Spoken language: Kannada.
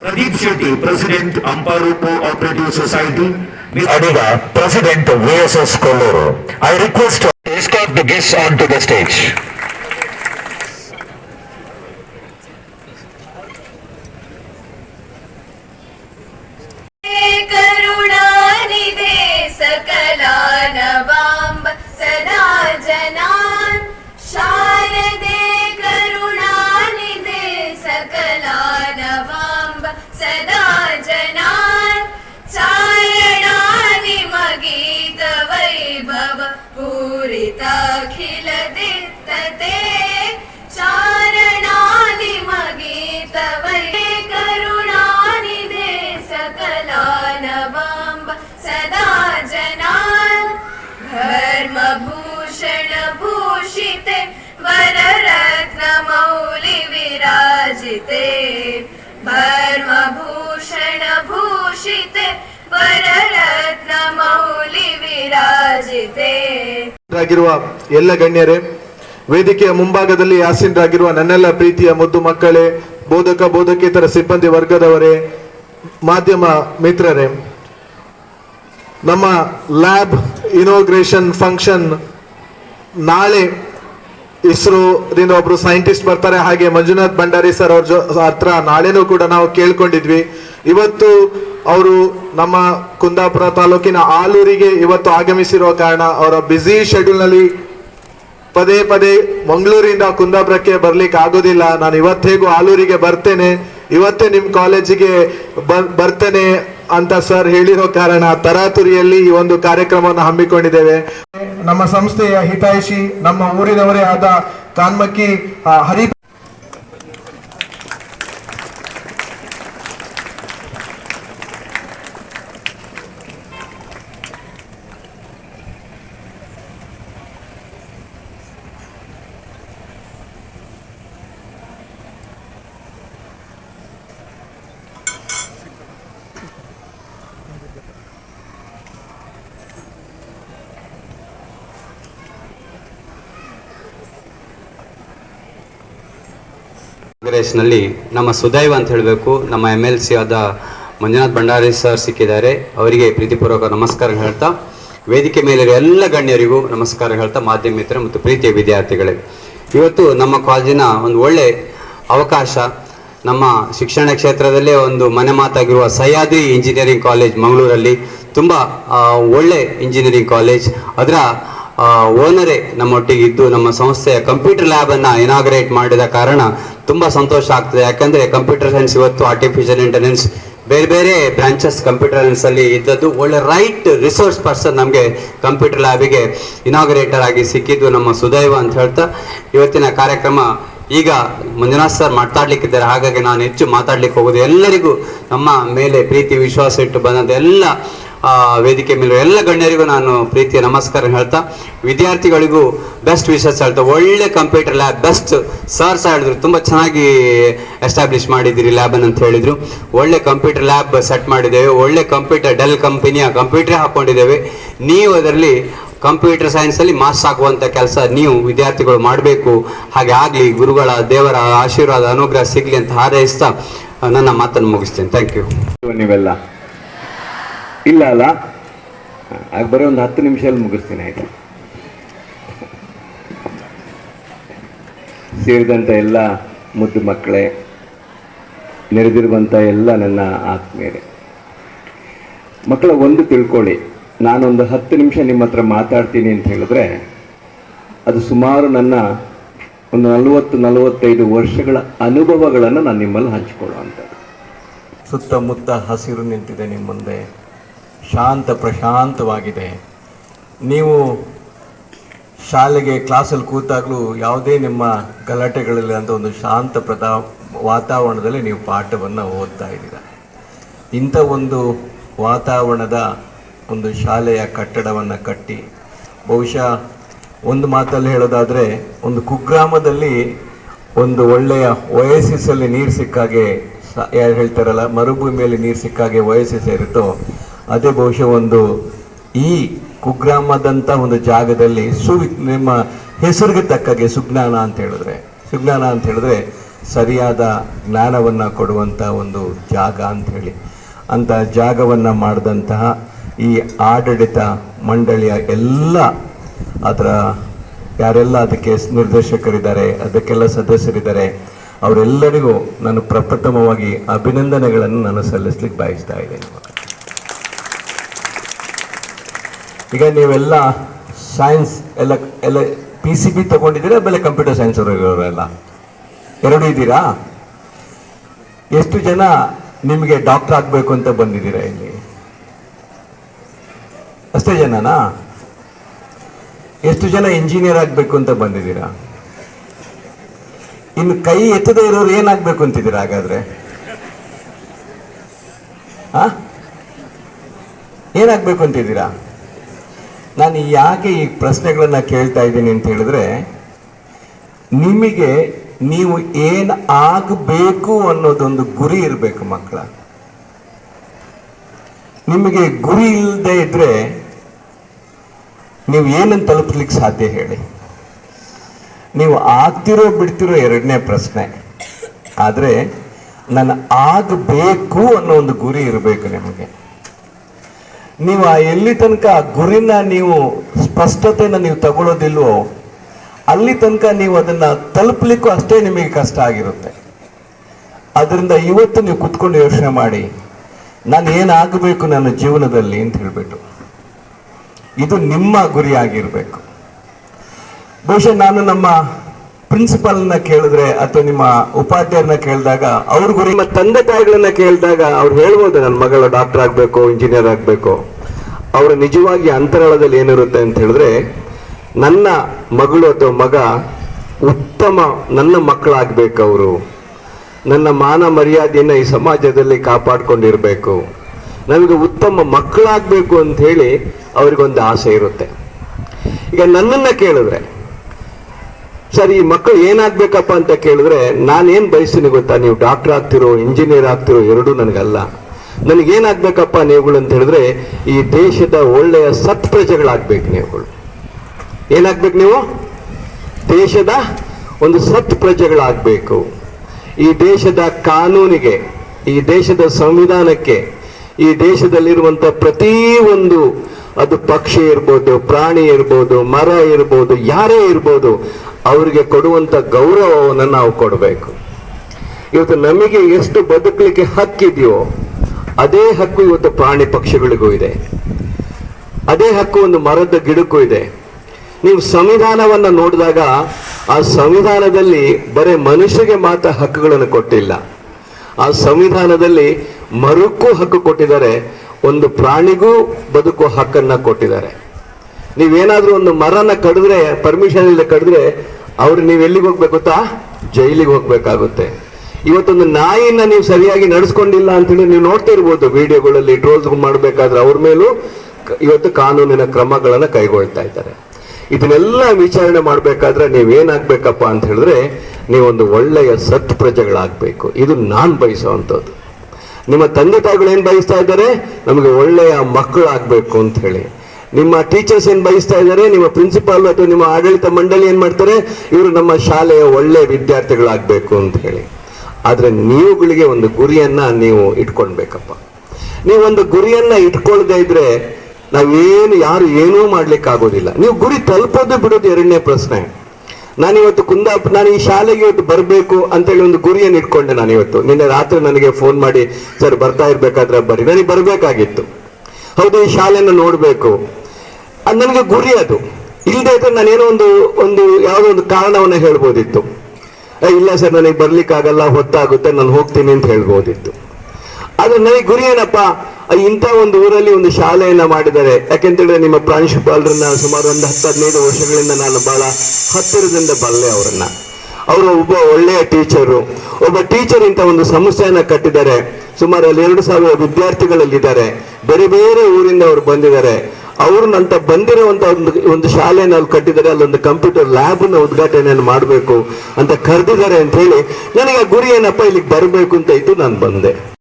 Pradeep Shetty, President, Amparupu Operative Society, Ms. Adiga, President, VSS Kolloru. I request to escort the guests onto the stage. ಆಗಿರುವ ಎಲ್ಲ ಗಣ್ಯರೇ, ವೇದಿಕೆಯ ಮುಂಭಾಗದಲ್ಲಿ ಆಸೀನರಾಗಿರುವ ನನ್ನೆಲ್ಲ ಪ್ರೀತಿಯ ಮುದ್ದು ಮಕ್ಕಳೇ, ಬೋಧಕ, ಬೋಧಕೇತರ ಸಿಬ್ಬಂದಿ ವರ್ಗದವರೇ, ಮಾಧ್ಯಮ ಮಿತ್ರರೇ, ನಮ್ಮ ಲ್ಯಾಬ್ ಇನೋಗ್ರೇಷನ್ ಫಂಕ್ಷನ್ ನಾಳೆ ಇಸ್ರೋದಿಂದ ಒಬ್ರು ಸೈಂಟಿಸ್ಟ್ ಬರ್ತಾರೆ. ಹಾಗೆ ಮಂಜುನಾಥ್ ಭಂಡಾರಿ ಸರ್ ಅವ್ರ ಹತ್ರ ನಾಳೆನೂ ಕೂಡ ನಾವು ಕೇಳ್ಕೊಂಡಿದ್ವಿ. ಇವತ್ತು ಅವರು ನಮ್ಮ ಕುಂದಾಪುರ ತಾಲೂಕಿನ ಆಲೂರಿಗೆ ಇವತ್ತು ಆಗಮಿಸಿರುವ ಕಾರಣ ಅವರ ಬ್ಯುಸಿ ಶೆಡ್ಯೂಲ್ನಲ್ಲಿ ಪದೇ ಪದೇ ಮಂಗಳೂರಿಂದ ಕುಂದಾಪುರಕ್ಕೆ ಬರ್ಲಿಕ್ಕೆ ಆಗೋದಿಲ್ಲ. ನಾನು ಇವತ್ತೇಗೂ ಆಲೂರಿಗೆ ಬರ್ತೇನೆ. ಇವತ್ತೇ ನಿಮ್ಮ ಕಾಲೇಜಿಗೆ ಬರ್- ಬರ್ತೇನೆ ಅಂತ ಸರ್ ಹೇಳಿರೋ ಕಾರಣ ತರಾತುರಿಯಲ್ಲಿ ಈ ಒಂದು ಕಾರ್ಯಕ್ರಮವನ್ನು ಹಮ್ಮಿಕೊಂಡಿದ್ದೇವೆ. ನಮ್ಮ ಸಂಸ್ಥೆಯ ಹಿತಾಯಿಷಿ ನಮ್ಮ ಊರಿನವರೇ ಆದ ಕಾನ್ಮಕ್ಕಿ ಹರಿ ಕಾಂಗ್ರೆಸ್ನಲ್ಲಿ ನಮ್ಮ ಸುದೈವ ಅಂತ ಹೇಳಬೇಕು. ನಮ್ಮ ಎಂ ಎಲ್ ಸಿ ಆದ ಮಂಜುನಾಥ್ ಭಂಡಾರಿ ಸರ್ ಸಿಕ್ಕಿದ್ದಾರೆ. ಅವರಿಗೆ ಪ್ರೀತಿಪೂರ್ವಕ ನಮಸ್ಕಾರ ಹೇಳ್ತಾ, ವೇದಿಕೆ ಮೇಲಿರುವ ಎಲ್ಲ ಗಣ್ಯರಿಗೂ ನಮಸ್ಕಾರ ಹೇಳ್ತಾ, ಮಾಧ್ಯಮ ಮಿತ್ರ ಮತ್ತು ಪ್ರೀತಿಯ ವಿದ್ಯಾರ್ಥಿಗಳೇ. ಇವತ್ತು ನಮ್ಮ ಕಾಲೇಜಿನ ಒಂದು ಒಳ್ಳೆ ಅವಕಾಶ. ನಮ್ಮ ಶಿಕ್ಷಣ ಕ್ಷೇತ್ರದಲ್ಲೇ ಒಂದು ಮನೆ ಮಾತಾಗಿರುವ ಸಹ್ಯಾದ್ರಿ ಇಂಜಿನಿಯರಿಂಗ್ ಕಾಲೇಜ್ ಮಂಗಳೂರಲ್ಲಿ. ತುಂಬ ಒಳ್ಳೆ ಇಂಜಿನಿಯರಿಂಗ್ ಕಾಲೇಜ್. ಅದರ ಓನರೇ ನಮ್ಮೊಟ್ಟಿಗೆ ಇದ್ದು ನಮ್ಮ ಸಂಸ್ಥೆಯ ಕಂಪ್ಯೂಟರ್ ಲ್ಯಾಬ್ ಅನ್ನ ಇನಾಗ್ರೇಟ್ ಮಾಡಿದ ಕಾರಣ ತುಂಬಾ ಸಂತೋಷ ಆಗ್ತದೆ. ಯಾಕಂದ್ರೆ ಕಂಪ್ಯೂಟರ್ ಸೈನ್ಸ್ ಇವತ್ತು ಆರ್ಟಿಫಿಷಿಯಲ್ ಇಂಟೆಲಿಜೆನ್ಸ್ ಬೇರೆ ಬೇರೆ ಬ್ರಾಂಚಸ್ ಕಂಪ್ಯೂಟರ್ ಸೈನ್ಸ್ ಅಲ್ಲಿ ಇದ್ದದ್ದು ಒಳ್ಳೆ ರೈಟ್ ರಿಸೋರ್ಸ್ ಪರ್ಸನ್ ನಮಗೆ ಕಂಪ್ಯೂಟರ್ ಲ್ಯಾಬಿಗೆ ಇನಾಗ್ರೇಟರ್ ಆಗಿ ಸಿಕ್ಕಿದ್ದು ನಮ್ಮ ಸುದೈವ ಅಂತ ಹೇಳ್ತಾ, ಇವತ್ತಿನ ಕಾರ್ಯಕ್ರಮ ಈಗ ಮಂಜುನಾಥ್ ಸರ್ ಮಾತಾಡ್ಲಿಕ್ಕಿದ್ದಾರೆ. ಹಾಗಾಗಿ ನಾನು ಹೆಚ್ಚು ಮಾತಾಡ್ಲಿಕ್ಕೆ ಹೋಗೋದು. ಎಲ್ಲರಿಗೂ ನಮ್ಮ ಮೇಲೆ ಪ್ರೀತಿ, ವಿಶ್ವಾಸ ಇಟ್ಟು ಬಂದಂತ ಎಲ್ಲ ವೇದಿಕೆ ಮೇಲೆ ಎಲ್ಲ ಗಣ್ಯರಿಗೂ ನಾನು ಪ್ರೀತಿಯ ನಮಸ್ಕಾರ ಹೇಳ್ತಾ, ವಿದ್ಯಾರ್ಥಿಗಳಿಗೂ ಬೆಸ್ಟ್ ವಿಶಸ್ ಹೇಳ್ತಾ, ಒಳ್ಳೆ ಕಂಪ್ಯೂಟರ್ ಲ್ಯಾಬ್ ಬೆಸ್ಟ್ ಸರ್ ಸಹ ಹೇಳಿದ್ರು, ತುಂಬ ಚೆನ್ನಾಗಿ ಎಸ್ಟಾಬ್ಲಿಷ್ ಮಾಡಿದ್ದೀರಿ ಲ್ಯಾಬ್ ಅಂತ ಹೇಳಿದ್ರು. ಒಳ್ಳೆ ಕಂಪ್ಯೂಟರ್ ಲ್ಯಾಬ್ ಸೆಟ್ ಮಾಡಿದ್ದೇವೆ, ಒಳ್ಳೆ ಕಂಪ್ಯೂಟರ್ ಡೆಲ್ ಕಂಪನಿಯ ಕಂಪ್ಯೂಟರ್ ಹಾಕೊಂಡಿದ್ದೇವೆ. ನೀವು ಅದರಲ್ಲಿ ಕಂಪ್ಯೂಟರ್ ಸೈನ್ಸಲ್ಲಿ ಮಾಸ್ ಆಗುವಂಥ ಕೆಲಸ ನೀವು ವಿದ್ಯಾರ್ಥಿಗಳು ಮಾಡಬೇಕು, ಹಾಗೆ ಆಗಲಿ, ಗುರುಗಳ ದೇವರ ಆಶೀರ್ವಾದ, ಅನುಗ್ರಹ ಸಿಗಲಿ ಅಂತ ಹಾರೈಸ್ತಾ, ನನ್ನ ಮಾತನ್ನು ಮುಗಿಸ್ತೇನೆ. ಥ್ಯಾಂಕ್ ಯು ನೀವೆಲ್ಲ. ಇಲ್ಲ ಅಲ್ಲ. ಆಗ ಬರೀ ಒಂದು ಹತ್ತು ನಿಮಿಷದಲ್ಲಿ ಮುಗಿಸ್ತೀನಿ, ಆಯಿತು? ಸೇರಿದಂಥ ಎಲ್ಲ ಮುದ್ದು ಮಕ್ಕಳೇ ನೆರೆದಿರುವಂಥ ಎಲ್ಲ ನನ್ನ ಆತ್ಮೀಯರೇ. ಮಕ್ಕಳ ಒಂದು ತಿಳ್ಕೊಳ್ಳಿ, ನಾನೊಂದು ಹತ್ತು ನಿಮಿಷ ನಿಮ್ಮ ಹತ್ರ ಮಾತಾಡ್ತೀನಿ ಅಂತ ಹೇಳಿದ್ರೆ, ಅದು ಸುಮಾರು ನನ್ನ ಒಂದು ನಲವತ್ತು, ನಲವತ್ತೈದು ವರ್ಷಗಳ ಅನುಭವಗಳನ್ನು ನಾನು ನಿಮ್ಮಲ್ಲಿ ಹಂಚಿಕೊಳ್ಳುವಂಥದ್ದು. ಸುತ್ತಮುತ್ತ ಹಸಿರು ನಿಂತಿದೆ ನಿಮ್ಮ ಮುಂದೆ. ಶಾಂತ ಪ್ರಶಾಂತವಾಗಿದೆ. ನೀವು ಶಾಲೆಗೆ ಕ್ಲಾಸಲ್ಲಿ ಕೂತಾಗಲೂ ಯಾವುದೇ ನಿಮ್ಮ ಗಲಾಟೆಗಳಲ್ಲಿ ಅಂತ ಒಂದು ಶಾಂತ ಪ್ರತಾ ವಾತಾವರಣದಲ್ಲಿ ನೀವು ಪಾಠವನ್ನು ಓದ್ತಾ ಇದ್ದೀರ. ಇಂಥ ಒಂದು ವಾತಾವರಣದ ಒಂದು ಶಾಲೆಯ ಕಟ್ಟಡವನ್ನು ಕಟ್ಟಿ, ಬಹುಶಃ ಒಂದು ಮಾತಲ್ಲಿ ಹೇಳೋದಾದರೆ, ಒಂದು ಕುಗ್ರಾಮದಲ್ಲಿ ಒಂದು ಒಳ್ಳೆಯ ಒಯಸಿಸಲ್ಲಿ ನೀರು ಸಿಕ್ಕಾಗೆ ಸ- ಯಾರು ಹೇಳ್ತಾರಲ್ಲ, ಮರುಭೂಮಿಯಲ್ಲಿ ನೀರು ಸಿಕ್ಕಾಗೆ ವಯಸ್ಸು ಸೇರಿತೋ ಅದೇ ಬಹುಶಃ ಒಂದು ಈ ಕುಗ್ರಾಮದಂಥ ಒಂದು ಜಾಗದಲ್ಲಿ ಸು ನಿಮ್ಮ ಹೆಸರಿಗೆ ತಕ್ಕಾಗೆ ಸುಜ್ಞಾನ ಅಂತ ಹೇಳಿದ್ರೆ ಸುಜ್ಞಾನ ಅಂತ ಹೇಳಿದ್ರೆ ಸರಿಯಾದ ಜ್ಞಾನವನ್ನು ಕೊಡುವಂಥ ಒಂದು ಜಾಗ ಅಂತೇಳಿ ಅಂತ ಜಾಗವನ್ನು ಮಾಡಿದಂತಹ ಈ ಆಡಳಿತ ಮಂಡಳಿಯ ಎಲ್ಲ ಅದರ ಯಾರೆಲ್ಲ ಅದಕ್ಕೆ ನಿರ್ದೇಶಕರಿದ್ದಾರೆ, ಅದಕ್ಕೆಲ್ಲ ಸದಸ್ಯರಿದ್ದಾರೆ, ಅವರೆಲ್ಲರಿಗೂ ನಾನು ಪ್ರಪ್ರಥಮವಾಗಿ ಅಭಿನಂದನೆಗಳನ್ನು ನಾನು ಸಲ್ಲಿಸ್ಲಿಕ್ಕೆ ಬಯಸ್ತಾ ಇದ್ದೇನೆ. ಈಗ ನೀವೆಲ್ಲ ಸೈನ್ಸ್ ಎಲ್ಲ ಎಲ್ಲ ಪಿ ಸಿ ಬಿ ತಗೊಂಡಿದ್ದೀರಾ ಬೆಲೆ ಕಂಪ್ಯೂಟರ್ ಸೈನ್ಸ್ ಅವರೆಲ್ಲ ಎರಡು ಇದ್ದೀರಾ? ಎಷ್ಟು ಜನ ನಿಮಗೆ ಡಾಕ್ಟರ್ ಆಗಬೇಕು ಅಂತ ಬಂದಿದ್ದೀರಾ ಇಲ್ಲಿ? ಅಷ್ಟೇ ಜನನಾ? ಎಷ್ಟು ಜನ ಇಂಜಿನಿಯರ್ ಆಗಬೇಕು ಅಂತ ಬಂದಿದ್ದೀರಾ? ಇನ್ನು ಕೈ ಎತ್ತದೇ ಇರೋರು ಏನಾಗಬೇಕು ಅಂತಿದ್ದೀರಾ ಹಾಗಾದ್ರೆ? ಏನಾಗಬೇಕು ಅಂತಿದ್ದೀರಾ? ನಾನು ಯಾಕೆ ಈ ಪ್ರಶ್ನೆಗಳನ್ನು ಕೇಳ್ತಾ ಇದ್ದೀನಿ ಅಂತ ಹೇಳಿದ್ರೆ, ನಿಮಗೆ ನೀವು ಏನು ಆಗಬೇಕು ಅನ್ನೋದೊಂದು ಗುರಿ ಇರಬೇಕು ಮಕ್ಕಳ. ನಿಮಗೆ ಗುರಿ ಇಲ್ಲದೆ ಇದ್ರೆ ನೀವು ಏನನ್ನು ತಲುಪಲಿಕ್ಕೆ ಸಾಧ್ಯ ಹೇಳಿ. ನೀವು ಆಗ್ತಿರೋ ಬಿಡ್ತಿರೋ ಎರಡನೇ ಪ್ರಶ್ನೆ. ಆದರೆ ನಾನು ಆಗಬೇಕು ಅನ್ನೋ ಒಂದು ಗುರಿ ಇರಬೇಕು ನಿಮಗೆ. ನೀವು ಆ ಎಲ್ಲಿ ತನಕ ಗುರಿನ ನೀವು, ಸ್ಪಷ್ಟತೆನ ನೀವು ತಗೊಳ್ಳೋದಿಲ್ವೋ, ಅಲ್ಲಿ ತನಕ ನೀವು ಅದನ್ನ ತಲುಪಲಿಕ್ಕೂ ಅಷ್ಟೇ ನಿಮಗೆ ಕಷ್ಟ ಆಗಿರುತ್ತೆ. ಅದರಿಂದ ಇವತ್ತು ನೀವು ಕುತ್ಕೊಂಡು ಯೋಚನೆ ಮಾಡಿ, ನಾನು ಏನಾಗಬೇಕು ನನ್ನ ಜೀವನದಲ್ಲಿ ಅಂತ ಹೇಳ್ಬಿಟ್ಟು. ಇದು ನಿಮ್ಮ ಗುರಿ ಆಗಿರಬೇಕು. ಬಹುಶಃ ನಾನು ನಮ್ಮ ಪ್ರಿನ್ಸಿಪಾಲ್ನ ಕೇಳಿದ್ರೆ ಅಥವಾ ನಿಮ್ಮ ಉಪಾಧ್ಯಾಯರನ್ನ ಕೇಳಿದಾಗ ಅವ್ರ ಗುರಿ ನಿಮ್ಮ ತಂದೆ ತಾಯಿಗಳನ್ನ ಕೇಳಿದಾಗ ಅವ್ರು ಹೇಳ್ಬೋದು, ನನ್ನ ಮಗಳು ಡಾಕ್ಟರ್ ಆಗಬೇಕು, ಇಂಜಿನಿಯರ್ ಆಗಬೇಕು. ಅವರ ನಿಜವಾಗಿ ಅಂತರಾಳದಲ್ಲಿ ಏನಿರುತ್ತೆ ಅಂತ ಹೇಳಿದ್ರೆ, ನನ್ನ ಮಗಳು ಅಥವಾ ಮಗ ಉತ್ತಮ, ನನ್ನ ಮಕ್ಕಳಾಗಬೇಕು ಅವರು. ನನ್ನ ಮಾನ ಮರ್ಯಾದೆಯನ್ನು ಈ ಸಮಾಜದಲ್ಲಿ ಕಾಪಾಡಿಕೊಂಡಿರಬೇಕು. ನಮಗೆ ಉತ್ತಮ ಮಕ್ಕಳಾಗಬೇಕು ಅಂತ ಹೇಳಿ ಅವ್ರಿಗೊಂದು ಆಸೆ ಇರುತ್ತೆ. ಈಗ ನನ್ನನ್ನು ಕೇಳಿದ್ರೆ ಸರ್, ಈ ಮಕ್ಕಳು ಏನಾಗ್ಬೇಕಪ್ಪ ಅಂತ ಕೇಳಿದ್ರೆ, ನಾನೇನ್ ಬಯಸ್ತೀನಿ ಗೊತ್ತಾ? ನೀವು ಡಾಕ್ಟರ್ ಆಗ್ತಿರೋ, ಇಂಜಿನಿಯರ್ ಆಗ್ತಿರೋ ಎರಡೂ ನನಗಲ್ಲ. ನನಗೇನಾಗ್ಬೇಕಪ್ಪ ನೀವುಗಳು ಅಂತ ಹೇಳಿದ್ರೆ, ಈ ದೇಶದ ಒಳ್ಳೆಯ ಸತ್ ಪ್ರಜೆಗಳಾಗ್ಬೇಕು ನೀವುಗಳು. ಏನಾಗ್ಬೇಕು ನೀವು? ದೇಶದ ಒಂದು ಸತ್ ಪ್ರಜೆಗಳಾಗಬೇಕು ಈ ದೇಶದ ಕಾನೂನಿಗೆ, ಈ ದೇಶದ ಸಂವಿಧಾನಕ್ಕೆ, ಈ ದೇಶದಲ್ಲಿರುವಂತ ಪ್ರತಿ ಒಂದು ಅದು ಪಕ್ಷಿ ಇರ್ಬೋದು, ಪ್ರಾಣಿ ಇರ್ಬೋದು, ಮರ ಇರ್ಬೋದು, ಯಾರೇ ಇರ್ಬೋದು, ಅವರಿಗೆ ಕೊಡುವಂತ ಗೌರವವನ್ನು ನಾವು ಕೊಡಬೇಕು. ಇವತ್ತು ನಮಗೆ ಎಷ್ಟು ಬದುಕಲಿಕ್ಕೆ ಹಕ್ಕಿದೆಯೋ, ಅದೇ ಹಕ್ಕು ಇವತ್ತು ಪ್ರಾಣಿ ಪಕ್ಷಿಗಳಿಗೂ ಇದೆ. ಅದೇ ಹಕ್ಕು ಒಂದು ಮರದ ಗಿಡಕ್ಕೂ ಇದೆ. ನೀವು ಸಂವಿಧಾನವನ್ನು ನೋಡಿದಾಗ, ಆ ಸಂವಿಧಾನದಲ್ಲಿ ಬರೀ ಮನುಷ್ಯರಿಗೆ ಮಾತ್ರ ಹಕ್ಕುಗಳನ್ನು ಕೊಟ್ಟಿಲ್ಲ. ಆ ಸಂವಿಧಾನದಲ್ಲಿ ಮರಕ್ಕೂ ಹಕ್ಕು ಕೊಟ್ಟಿದ್ದಾರೆ. ಒಂದು ಪ್ರಾಣಿಗೂ ಬದುಕುವ ಹಕ್ಕನ್ನ ಕೊಟ್ಟಿದ್ದಾರೆ. ನೀವೇನಾದರೂ ಒಂದು ಮರನ ಕಡಿದ್ರೆ ಪರ್ಮಿಷನ್ ಇಲ್ಲ ಕಡಿದ್ರೆ, ಅವ್ರು ನೀವು ಎಲ್ಲಿಗೆ ಹೋಗ್ಬೇಕು ಗೊತ್ತಾ? ಜೈಲಿಗೆ ಹೋಗ್ಬೇಕಾಗುತ್ತೆ. ಇವತ್ತೊಂದು ನಾಯಿನ ನೀವು ಸರಿಯಾಗಿ ನಡೆಸ್ಕೊಂಡಿಲ್ಲ ಅಂತೇಳಿ ನೀವು ನೋಡ್ತಾ ಇರ್ಬೋದು ವಿಡಿಯೋಗಳಲ್ಲಿ ಟ್ರೋಲ್ಸ್ ಮಾಡಬೇಕಾದ್ರೆ ಅವ್ರ ಮೇಲೂ ಇವತ್ತು ಕಾನೂನಿನ ಕ್ರಮಗಳನ್ನ ಕೈಗೊಳ್ತಾ ಇದ್ದಾರೆ. ಇದನ್ನೆಲ್ಲ ವಿಚಾರಣೆ ಮಾಡಬೇಕಾದ್ರೆ ನೀವೇನಾಗ್ಬೇಕಪ್ಪ ಅಂತ ಹೇಳಿದ್ರೆ, ನೀವೊಂದು ಒಳ್ಳೆಯ ಸತ್ ಪ್ರಜೆಗಳಾಗಬೇಕು. ಇದು ನಾನು ಬಯಸುವಂಥದ್ದು ನಿಮ್ಮ ತಂದೆ ತಾಯಿಗಳು ಏನು ಬಯಸ್ತಾ ಇದ್ದಾರೆ? ನಮಗೆ ಒಳ್ಳೆಯ ಮಕ್ಕಳು ಆಗಬೇಕು ಅಂತ ಹೇಳಿ. ನಿಮ್ಮ ಟೀಚರ್ಸ್ ಏನು ಬಯಸ್ತಾ ಇದ್ದಾರೆ? ನಿಮ್ಮ ಪ್ರಿನ್ಸಿಪಾಲ್ ಅಥವಾ ನಿಮ್ಮ ಆಡಳಿತ ಮಂಡಳಿ ಏನು ಮಾಡ್ತಾರೆ? ಇವರು ನಮ್ಮ ಶಾಲೆಯ ಒಳ್ಳೆಯ ವಿದ್ಯಾರ್ಥಿಗಳಾಗಬೇಕು ಅಂತ ಹೇಳಿ. ಆದರೆ ನೀವುಗಳಿಗೆ ಒಂದು ಗುರಿಯನ್ನ ನೀವು ಇಟ್ಕೊಳ್ಬೇಕಪ್ಪ. ಒಂದು ಗುರಿಯನ್ನ ಇಟ್ಕೊಳ್ದೇ ಇದ್ರೆ ನಾವೇನು, ಯಾರು ಏನೂ ಮಾಡ್ಲಿಕ್ಕೆ ಆಗೋದಿಲ್ಲ ನೀವು ಗುರಿ ತಲುಪೋದು ಬಿಡೋದು ಎರಡನೇ ಪ್ರಶ್ನೆ. ನಾನು ಇವತ್ತು ಕುಂದಾಪ್ ನಾನು ಈ ಶಾಲೆಗೆ ಇವತ್ತು ಬರಬೇಕು ಅಂತೇಳಿ ಒಂದು ಗುರಿಯನ್ನು ಇಟ್ಕೊಂಡೆ ನಾನು ಇವತ್ತು ನಿನ್ನೆ ರಾತ್ರಿ ನನಗೆ ಫೋನ್ ಮಾಡಿ, ಸರ್, ಬರ್ತಾ ಇರ್ಬೇಕಾದ್ರೆ ಬರ್ರಿ. ನನಗೆ ಬರಬೇಕಾಗಿತ್ತು. ಹೌದು, ಈ ಶಾಲೆಯನ್ನು ನೋಡಬೇಕು. ಅದು ನನಗೆ ಗುರಿ ಅದು. ಇಲ್ಲದೆ ಇದ್ರೆ ನಾನೇನೋ ಒಂದು ಒಂದು ಯಾವುದೋ ಒಂದು ಕಾರಣವನ್ನು ಹೇಳ್ಬೋದಿತ್ತು. ಇಲ್ಲ ಸರ್, ನನಗೆ ಬರ್ಲಿಕ್ಕಾಗಲ್ಲ, ಹೊತ್ತಾಗುತ್ತೆ, ನಾನು ಹೋಗ್ತೀನಿ ಅಂತ ಹೇಳ್ಬೋದಿತ್ತು. ಆದ್ರೆ ನನಗೆ ಗುರಿ ಏನಪ್ಪ? ಇಂಥ ಒಂದು ಊರಲ್ಲಿ ಒಂದು ಶಾಲೆಯನ್ನ ಮಾಡಿದ್ದಾರೆ. ಯಾಕೆಂತೇಳಿದ್ರೆ ನಿಮ್ಮ ಪ್ರಾಂಶುಪಾಲರನ್ನ ಸುಮಾರು ಒಂದು ಹತ್ತು, ಹದಿನೈದು ವರ್ಷಗಳಿಂದ ನಾನು ಬಹಳ ಹತ್ತಿರದಿಂದ ಬಲ್ಲೆ ಅವರನ್ನ. ಅವರು ಒಬ್ಬ ಒಳ್ಳೆಯ ಟೀಚರು. ಒಬ್ಬ ಟೀಚರ್ ಇಂಥ ಒಂದು ಸಂಸ್ಥೆಯನ್ನ ಕಟ್ಟಿದ್ದಾರೆ. ಸುಮಾರು ಅಲ್ಲಿ ಎರಡು ಸಾವಿರ ವಿದ್ಯಾರ್ಥಿಗಳಲ್ಲಿದ್ದಾರೆ. ಬೇರೆ ಬೇರೆ ಊರಿಂದ ಅವರು ಬಂದಿದ್ದಾರೆ. ಅವ್ರನ್ನಂತ ನಂತ ಬಂದಿರುವಂತ ಒಂದು ಒಂದು ಶಾಲೆಯನ್ನು ಅಲ್ಲಿ ಕಟ್ಟಿದ್ದಾರೆ. ಅಲ್ಲೊಂದು ಕಂಪ್ಯೂಟರ್ ಲ್ಯಾಬ್ನ ಉದ್ಘಾಟನೆಯನ್ನು ಮಾಡಬೇಕು ಅಂತ ಕರೆದಿದ್ದಾರೆ ಅಂತ ಹೇಳಿ ನನಗೆ ಆ ಗುರಿ ಏನಪ್ಪ ಇಲ್ಲಿಗೆ ಬರಬೇಕು ಅಂತ ಇತ್ತು ನಾನು ಬಂದೆ.